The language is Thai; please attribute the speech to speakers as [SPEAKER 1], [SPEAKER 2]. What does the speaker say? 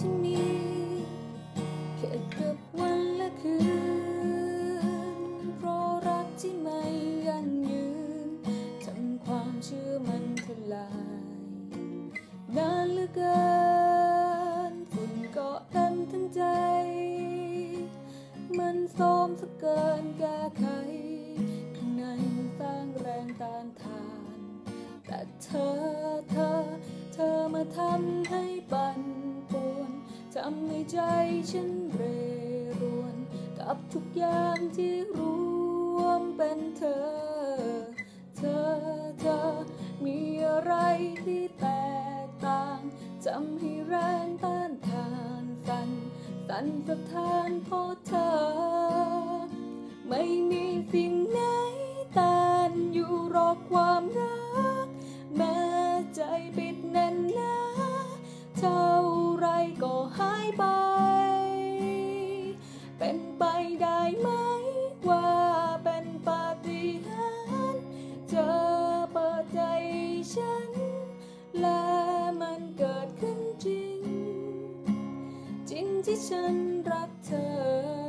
[SPEAKER 1] ที่มีแค่กับวันและคืน เพราะรักที่ไม่ยั่งยืนทำความเชื่อมันทลายนานเหลือเกินฝุ่นเกาะเต็มทั้งใจ มันโทรมสักเกินแก้ไขข้างในสร้างแรงต้านทาน แต่เธอเธอ เธอมาทำให้ปั่นป่วนำให้ใจฉันเรรวน กับทุกอย่างที่รวมเป็นเธอ เธอเธอมีอะไรที่แตกต่างทำให้แรงต้านทานสั่นสั่นสะท้านเพราะเธอายไป เป็นไปได้ไหมว่าเป็นปาฏิหาริย์เธอเปิดใจฉัน และมันเกิดขึ้นจริง จริงที่ฉันรักเธอ